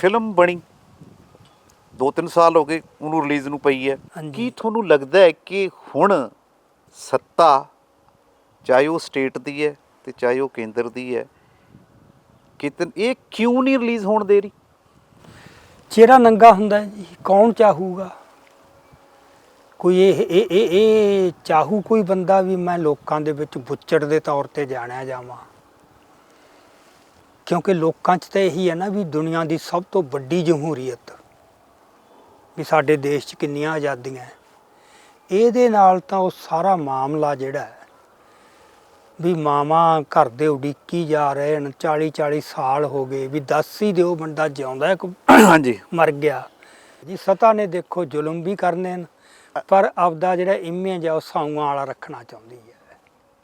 Film ਬਣੀ। 2-3 ਸਾਲ ਹੋ ਗਏ ਉਹਨੂੰ ਰਿਲੀਜ਼ ਨੂੰ ਪਈ ਹੈ। ਕੀ ਤੁਹਾਨੂੰ ਲੱਗਦਾ ਹੈ ਕਿ ਹੁਣ ਸੱਤਾ ਚਾਹੇ ਉਹ ਸਟੇਟ ਦੀ ਹੈ ਤੇ ਚਾਹੇ ਉਹ ਕੇਂਦਰ ਦੀ ਹੈ ਕਿਤਨ ਇਹ ਕਿਉਂ ਨਹੀਂ ਰਿਲੀਜ਼ ਹੋਣ ਦੇ ਰਹੀ? ਚਿਹਰਾ ਨੰਗਾ ਹੁੰਦਾ ਜੀ ਕੌਣ ਚਾਹੂਗਾ? ਕੋਈ ਇਹ ਇਹ ਇਹ ਚਾਹੂ ਕੋਈ ਬੰਦਾ ਵੀ ਮੈਂ ਲੋਕਾਂ ਦੇ ਵਿੱਚ ਬੁੱਚੜ ਦੇ ਤੌਰ ਤੇ ਜਾਣਿਆ ਜਾਵਾਂ। ਕਿਉਂਕਿ ਲੋਕਾਂ 'ਚ ਤਾਂ ਇਹੀ ਹੈ ਨਾ ਵੀ ਦੁਨੀਆ ਦੀ ਸਭ ਤੋਂ ਵੱਡੀ ਜਮਹੂਰੀਅਤ ਵੀ ਸਾਡੇ ਦੇਸ਼ 'ਚ ਕਿੰਨੀਆਂ ਆਜ਼ਾਦੀਆਂ ਹੈ। ਇਹਦੇ ਨਾਲ ਤਾਂ ਉਹ ਸਾਰਾ ਮਾਮਲਾ ਜਿਹੜਾ ਹੈ ਵੀ ਮਾਮਾ ਘਰ ਦੇ ਉਡੀਕੀ ਜਾ ਰਹੇ ਹਨ 40 40 ਸਾਲ ਹੋ ਗਏ ਵੀ ਦੱਸ ਹੀ ਦਿਓ ਬੰਦਾ ਜਿਉਂਦਾ ਕਿ ਹਾਂਜੀ। ਮਰ ਗਿਆ। ਜੀ ਸਤਾ ਨੇ ਦੇਖੋ ਜ਼ੁਲਮ ਵੀ ਕਰਨੇ ਨੇ ਪਰ ਆਪਦਾ ਜਿਹੜਾ ਇਮੇਜ ਆ ਉਹ ਸਾਊਆਂ ਵਾਲਾ ਰੱਖਣਾ ਚਾਹੁੰਦੀ ਹੈ।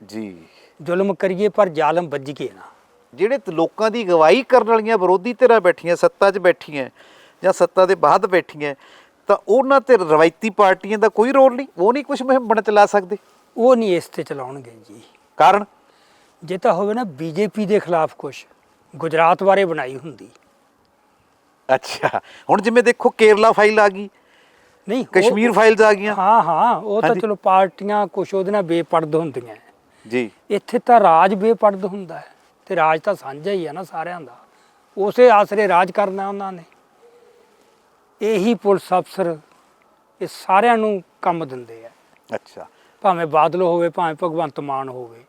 ਜੀ। ਜ਼ੁਲਮ ਕਰੀਏ ਪਰ ਜ਼ਾਲਮ ਵੱਜ ਕੇ ਨਾ। ਜਿਹੜੇ ਲੋਕਾਂ ਦੀ ਗਵਾਹੀ ਕਰਨ ਵਾਲੀਆਂ ਵਿਰੋਧੀ ਧਿਰਾਂ ਬੈਠੀਆਂ ਸੱਤਾ 'ਚ ਬੈਠੀਆਂ ਜਾਂ ਸੱਤਾ ਦੇ ਬਾਅਦ ਬੈਠੀਆਂ ਤਾਂ ਉਹਨਾਂ ਤੇ ਰਵਾਇਤੀ ਪਾਰਟੀਆਂ ਦਾ ਕੋਈ ਰੋਲ ਨਹੀਂ ਉਹ ਨਹੀਂ ਕੁਝ ਮੁਹਿੰਮ ਬਣ ਚਲਾ ਸਕਦੇ। ਉਹ ਨਹੀਂ ਇਸ ਤੇ ਚਲਾਉਣਗੇ ਜੀ। ਕਾਰਨ? ਜੇ ਤਾਂ ਹੋਵੇ ਨਾ ਬੀਜੇਪੀ ਦੇ ਖਿਲਾਫ ਕੁਝ ਗੁਜਰਾਤ ਬਾਰੇ ਬਣਾਈ ਹੁੰਦੀ। ਅੱਛਾ ਹੁਣ ਜਿਵੇਂ ਦੇਖੋ ਕੇਰਲਾ ਫਾਈਲ ਆ ਗਈ ਨਹੀਂ ਕਸ਼ਮੀਰ ਫਾਈਲਸ ਆ ਗਈਆਂ। ਹਾਂ ਹਾਂ ਉਹ ਤਾਂ। ਚਲੋ ਪਾਰਟੀਆਂ ਕੁਛ ਉਹਦੇ ਨਾਲ ਬੇਪਰਦ ਹੁੰਦੀਆਂ। ਜੀ। ਇੱਥੇ ਤਾਂ ਰਾਜ ਬੇਪਰਦ ਹੁੰਦਾ ਹੈ। ਤੇ ਰਾਜ ਤਾਂ ਸਾਂਝਾ ਹੀ ਹੈ ਨਾ ਸਾਰਿਆਂ ਦਾ। ਉਸੇ ਆਸਰੇ ਰਾਜ ਕਰਨਾ ਉਹਨਾਂ ਨੇ। ਇਹੀ ਪੁਲਿਸ ਅਫਸਰ ਇਹ ਸਾਰਿਆਂ ਨੂੰ ਕੰਮ ਦਿੰਦੇ ਆ। ਅੱਛਾ। ਭਾਵੇਂ ਬਾਦਲ ਹੋਵੇ ਭਾਵੇਂ ਭਗਵੰਤ ਮਾਨ ਹੋਵੇ।